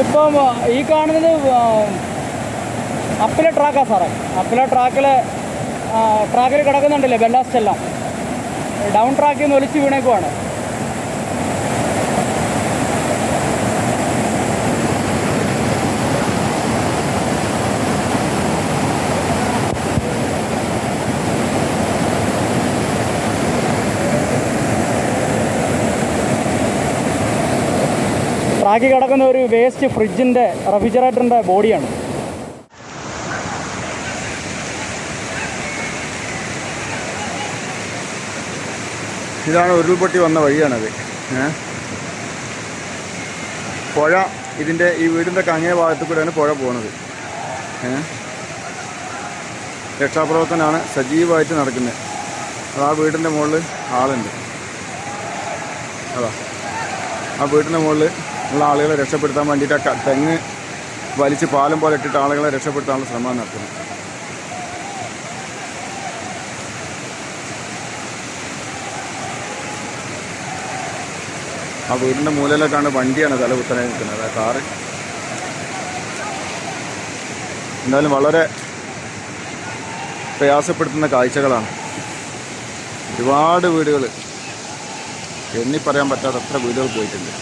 ഇതിപ്പം ഈ കാണുന്നത് അപ്പിലെ ട്രാക്കാ സാറേ. അപ്പിലെ ട്രാക്കിൽ ട്രാക്കിൽ കിടക്കുന്നുണ്ടല്ലേ ബെല്ലാസ്റ്റെല്ലാം ഡൗൺ ട്രാക്കിൽ നിന്ന് ഒലിച്ച് വീണേക്കുവാണ്. ട്രാക്കിൽ കിടക്കുന്ന ഒരു വേസ്റ്റ് ഫ്രിഡ്ജിന്റെ റെഫ്രിജറേറ്ററിന്റെ ബോഡിയാണ് ഇതാണ് ഉരുൾപൊട്ടി വന്ന വഴിയാണത്? പുഴ ഇതിന്റെ ഈ വീടിന്റെ കങ്ങേ ഭാഗത്ത് കൂടെയാണ് പുഴ ഏ? രക്ഷാപ്രവർത്തനമാണ് സജീവമായിട്ട് നടക്കുന്നത് അത് ആ വീടിന്റെ മുകളിൽ ആളുണ്ട്. അതാ. ആ വീടിന്റെ മുകളിൽ ഉള്ള ആളുകളെ രക്ഷപ്പെടുത്താൻ വേണ്ടിയിട്ട് തെങ്ങ് വലിച്ച് പാലം പോലെ ഇട്ടിട്ട് ആളുകളെ രക്ഷപ്പെടുത്താനുള്ള ശ്രമം നടത്തുന്നത് ആ വീടിന്റെ മൂലയിലേക്കാണ് വണ്ടിയാണ് തല കുത്തനെ നിൽക്കുന്നത്. ആ കാറ്. എന്തായാലും വളരെ പ്രയാസപ്പെടുത്തുന്ന കാഴ്ചകളാണ്. ഒരുപാട് വീടുകൾ എണ്ണി പറയാൻ പറ്റാത്ത അത്ര വീടുകൾ പോയിട്ടുണ്ട്.